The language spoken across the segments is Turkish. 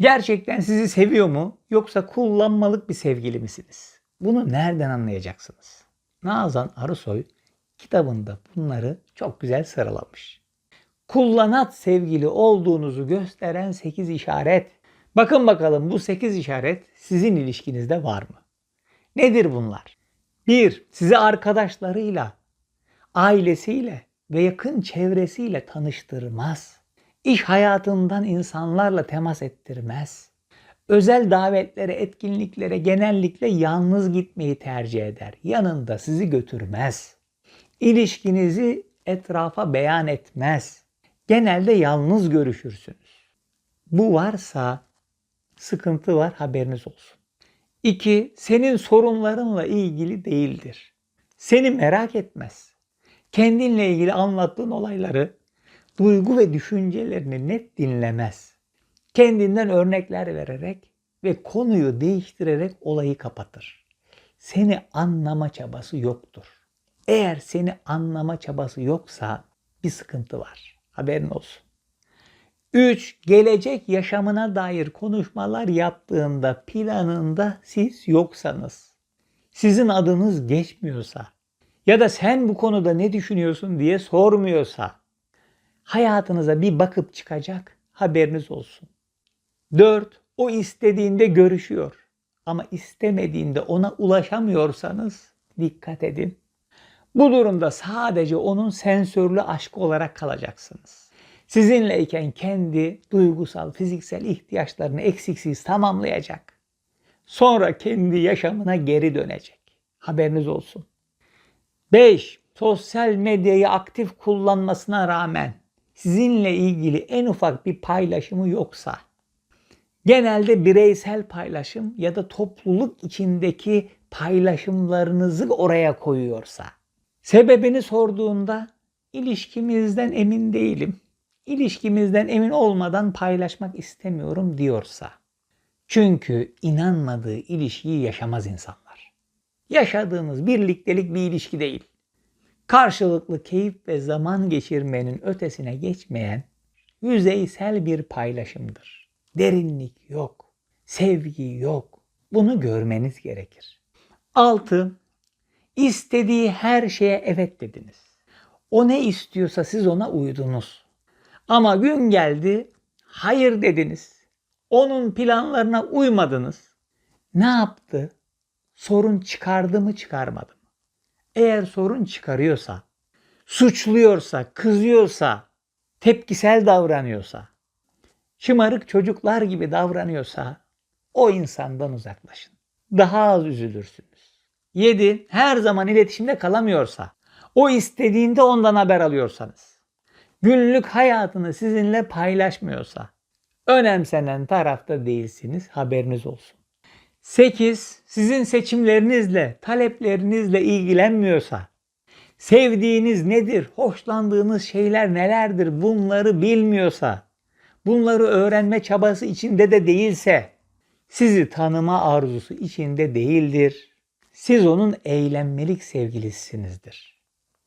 Gerçekten sizi seviyor mu yoksa kullanmalık bir sevgili misiniz? Bunu nereden anlayacaksınız? Nazan Arısoy kitabında bunları çok güzel sıralamış. Kullanat sevgili olduğunuzu gösteren 8 işaret. Bakın bakalım bu 8 işaret sizin ilişkinizde var mı? Nedir bunlar? 1. Sizi arkadaşlarıyla, ailesiyle ve yakın çevresiyle tanıştırmaz. İş hayatından insanlarla temas ettirmez. Özel davetlere, etkinliklere genellikle yalnız gitmeyi tercih eder. Yanında sizi götürmez. İlişkinizi etrafa beyan etmez. Genelde yalnız görüşürsünüz. Bu varsa sıkıntı var haberiniz olsun. 2. Senin sorunlarınla ilgili değildir. Seni merak etmez. Kendinle ilgili anlattığın olayları, duygu ve düşüncelerini net dinlemez. Kendinden örnekler vererek ve konuyu değiştirerek olayı kapatır. Seni anlama çabası yoktur. Eğer seni anlama çabası yoksa bir sıkıntı var. Haberin olsun. 3. Gelecek yaşamına dair konuşmalar yaptığında planında siz yoksanız, sizin adınız geçmiyorsa ya da sen bu konuda ne düşünüyorsun diye sormuyorsa hayatınıza bir bakıp çıkacak haberiniz olsun. 4. O istediğinde görüşüyor ama istemediğinde ona ulaşamıyorsanız dikkat edin. Bu durumda sadece onun sensörlü aşkı olarak kalacaksınız. Sizinleyken kendi duygusal, fiziksel ihtiyaçlarını eksiksiz tamamlayacak. Sonra kendi yaşamına geri dönecek. Haberiniz olsun. 5. Sosyal medyayı aktif kullanmasına rağmen sizinle ilgili en ufak bir paylaşımı yoksa, genelde bireysel paylaşım ya da topluluk içindeki paylaşımlarınızı oraya koyuyorsa, sebebini sorduğunda ilişkimizden emin değilim, ilişkimizden emin olmadan paylaşmak istemiyorum diyorsa, çünkü inanmadığı ilişkiyi yaşamaz insanlar. Yaşadığınız birliktelik bir ilişki değil. Karşılıklı keyif ve zaman geçirmenin ötesine geçmeyen yüzeysel bir paylaşımdır. Derinlik yok, sevgi yok. Bunu görmeniz gerekir. 6. İstediği her şeye evet dediniz. O ne istiyorsa siz ona uydunuz. Ama gün geldi hayır dediniz. Onun planlarına uymadınız. Ne yaptı? Sorun çıkardı mı çıkarmadı? Eğer sorun çıkarıyorsa, suçluyorsa, kızıyorsa, tepkisel davranıyorsa, şımarık çocuklar gibi davranıyorsa o insandan uzaklaşın. Daha az üzülürsünüz. 7. Her zaman iletişimde kalamıyorsa, o istediğinde ondan haber alıyorsanız, günlük hayatını sizinle paylaşmıyorsa, önemsenen tarafta değilsiniz haberiniz olsun. 8. Sizin seçimlerinizle, taleplerinizle ilgilenmiyorsa, sevdiğiniz nedir, hoşlandığınız şeyler nelerdir bunları bilmiyorsa, bunları öğrenme çabası içinde de değilse, sizi tanıma arzusu içinde değildir. Siz onun eğlenmelik sevgilisinizdir.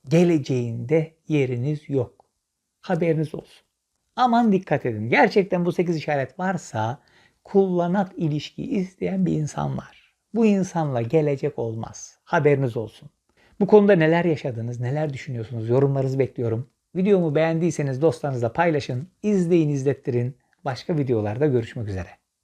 Geleceğinde yeriniz yok. Haberiniz olsun. Aman dikkat edin. Gerçekten bu 8 işaret varsa kullanat ilişki isteyen bir insan var. Bu insanla gelecek olmaz. Haberiniz olsun. Bu konuda neler yaşadınız, neler düşünüyorsunuz? Yorumlarınızı bekliyorum. Videomu beğendiyseniz dostlarınızla paylaşın, izleyin, izlettirin. Başka videolarda görüşmek üzere.